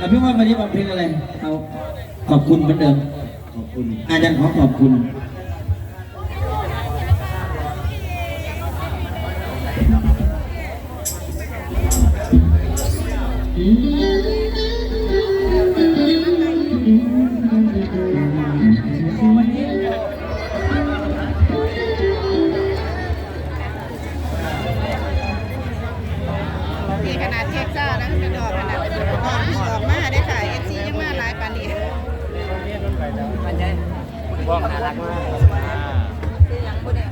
อภิวัตวันนี้มาเพลงอะไรเอาขอบคุณเหมือนเดิมขอบคุณ อาจารย์ขอขอบคุณนี่ พวกน่ารักมากคืออย่างผู้เดียว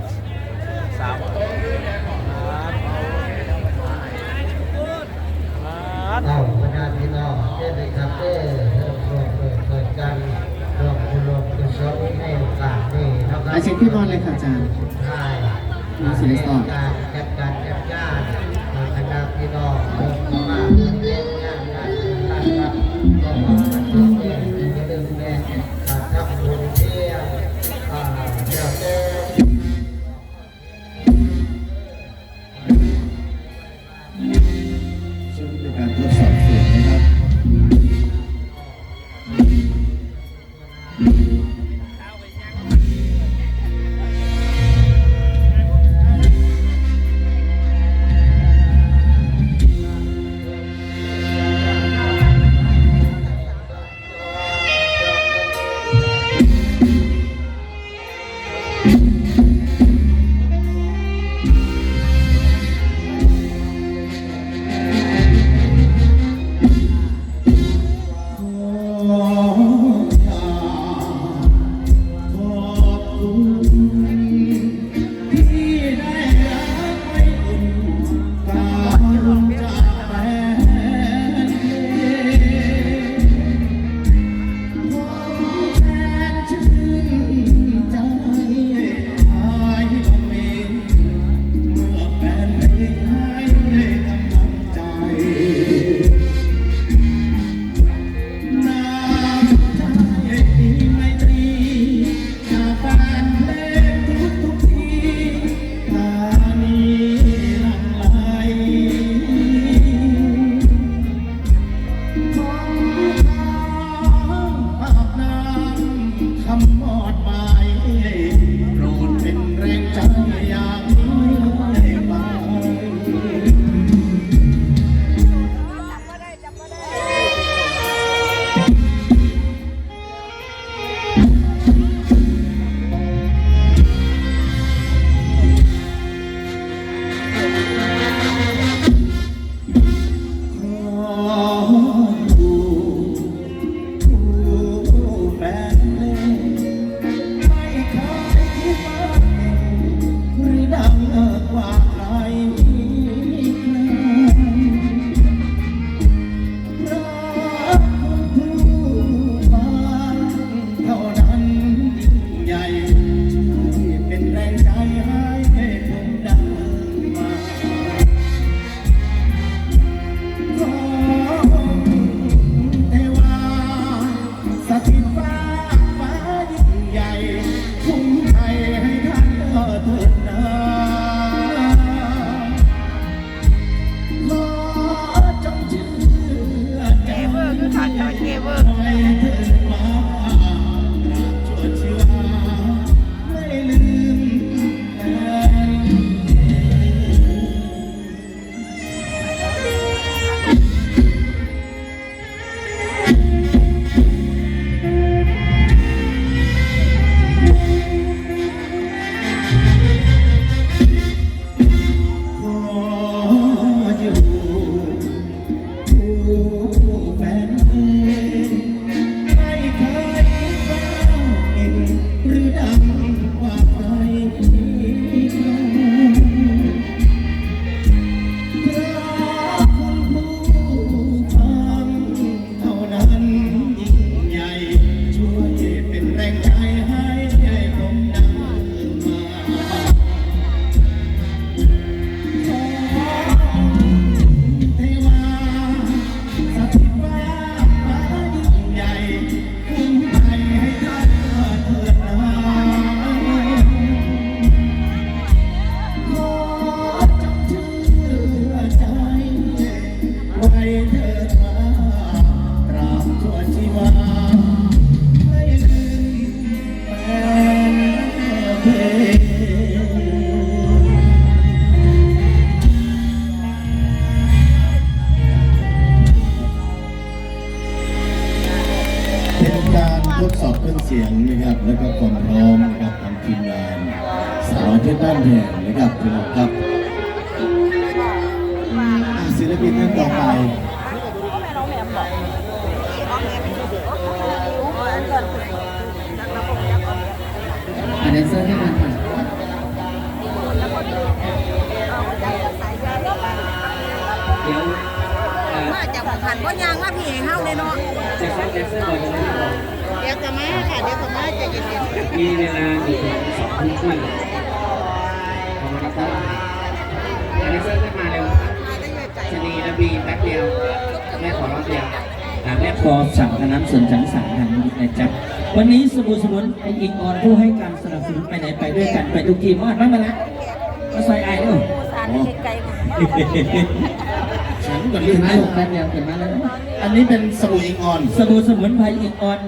สาวครับเอาบรรดาพี่น้องเด้เลยครับเด้อเริ่มรวมเปิดเปิดกันรวมคุณรวมคุณชอบในโอกาสนี้นะครับอาเชิญพี่บอลเลยค่ะอาจารย์สุดท้ายมีศิลปะการจัดการจัดจ้านบรรดาพี่น้อง เครื่องเสียงนะครับ แล้วก็ความพร้อมนะครับของทีมงานสาวเพชรบ้านแพงนะครับพี่น้องครับอะศิลปินท่านต่อไปอันนี้เสื้อที่มันค่ะเดี๋ยวเอ่อมาจากหันว่ายางว่าพี่เฮาเลยเนาะจะเข้าแดนเซอร์ก่อนนะครับเดียวก็มาค่ะเดี๋ยวก็มาใจเย็นมีเวลาอยู่ถึงสองทุ่มครึ่งขอบคุณครับอันนี้เสื้อขึ้นมาเร็วชนีระบีแป๊บเดียว แม่ขอรอบเดียวอ่าแม่พอสั่งทางนั้นส่วนฉันสั่งทางนี้นะจ๊ะวันนี้สบู่สมุนไออิงออนผู้ให้การสนับสนุนไปไหนไปด้วยกันไปทุกทีมอดมามาละมาใส่ไอ้ด้วยสารไกลฉั นกับเห็นไหมนะผมแป๊บเดียวเห็นไหมแล้วนะอันนี้เป็นสบู่อิงออนสบู่สมุนไพรอิงออน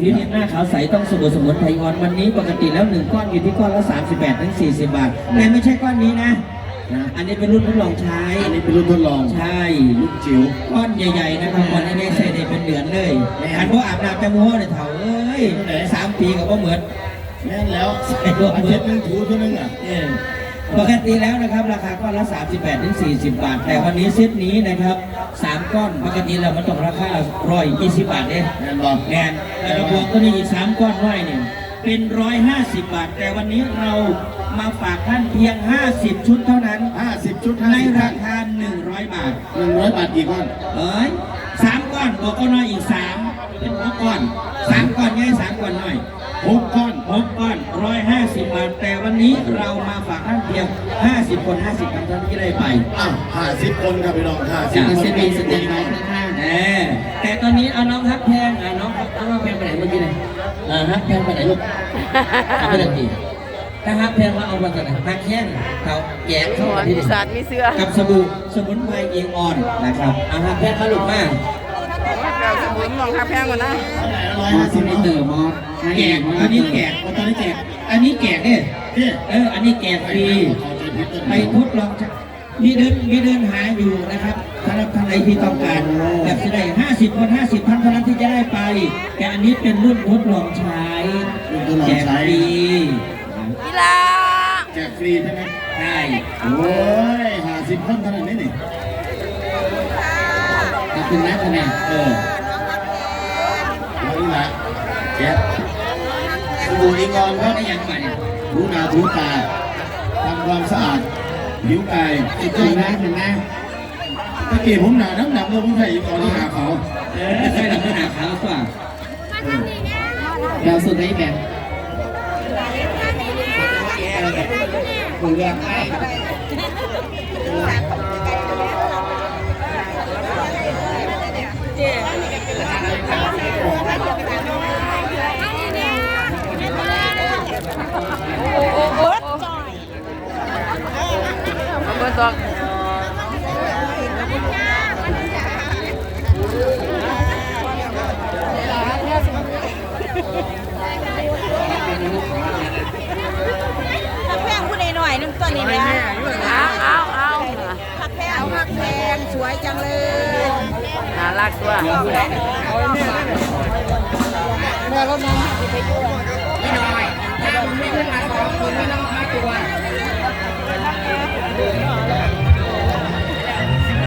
ผิวเนี่ยหน้าขาวใสต้องสบู่สมุนไพรอิงออนวันนี้ปกติแล้วหนึ่งก้อนอยู่ที่ก้อนละ38ถึง40 บาทแต่ไม่ใช่ก้อนนี้นะนะอันนี้เป็นรุ่นทดลองใช้ อันนี้เป็นรุ่นทดลองใช่รุ่นจิ๋วก้อนใหญ่ๆนะครับวันนี้ใส่ได้เป็นเดือนเลยอันพวกอาบน้ำจมูกเนี่ยเถ่าเอ้ยสามปีกับว่าเหมือนแน่นแล้วใส่รวมอามือตย์หนึงถูตัวนึงอะ ปกติแล้วนะครับราคาก้อนละ 38ถึง40 บาท แต่วันนี้เซตนี้นะครับ 3 ก้อนปกติแล้วมันต้องราคา120 บาทเองแน่นบอกแงนแล้วก็บวกตัวนี้อีก 3 ก้อนน้อยเนี่ยเป็น 150 บาท แต่วันนี้เรามาฝากท่านเพียง 50 ชุดเท่านั้น 50 ชุดใน50ราคา 100 บาทหนึ่งร้อยบาทกี่ก้อนเอ้ยสามก้อนบอกก็น้อยอีกสามเป็นหกก้อนสามก้อนง่ายสามก้อนน้อยหกก้อน หกก้อนร้อยห้าสิบบาท แต่วันนี้เรามาฝากท่านเพียงห้าสิบคนห้าสิบคนเท่านั้นที่ได้ไป อ้าวห้าสิบคนครับพี่น้องห้าสิบจากคนเซนีสเตนไลน์ข้างๆแหมแต่ตอนนี้เอาน้องฮักแพงอะน้องน้องฮักแพงไปไหนเมื่อกี้เนี่ยอ่าฮักแพงไปไหนลูกเอาไปเลยดีถ้าฮักแพงมาเอามาจากไหนฮักแข้งเขาแยกเข้ามาที่นี่สารมีเสื้อ กับสบู่สมุนไพรเองอ่อนนะครับเอาฮักแพงมาลูกมาเราสมุนมองคาแพงกว่านะร้อยห้าสิบเตอร์มอสแจกอันนี้แจกตอนนี้แจกอันนี้แจกเนี่ยพี่เออ อันนี้แจกฟรีไปทดลองใช้มีเดินมีเดินหาอยู่นะครับสำหรับท่านใดที่ต้องการอยากจะได้50คน50ท่านเท่านั้นที่จะได้ไป แต่อันนี้เป็นรุ่นทดลองใช้รุ่นทดลองแจกใช้ฟรีกีฬาแจกฟรีใช่ไหมใช่โอ้ยห้าสิบคนเท่านั้นนี่นี่ขอบคุณนะคะแนนเออแล้วนี่ละ แจกสบู่อิงออนครับได้ยังไงเนี่ยถูหน้าถูตาทำความสะอาดผิวกายเห็นไหมเห็นไหมตะกี้ผมหนาน้ำหนักเลยผมใส่อิงออนที่หาเขาเออใช่หลังหาขาวกว่าเราสุดได้แบบผมอยากให้ ตัวผักแพงผู้ใดหน่อยนึงตัวนี้เนี่ยเอาเอาเอาผักแพงผักแพงสวยจังเลยน่ารักตัวแม่รถน้ำไม่น้อยถ้ามึงไม่ขึ้นมาสองคนไม่ต้องมาตัว Yeah.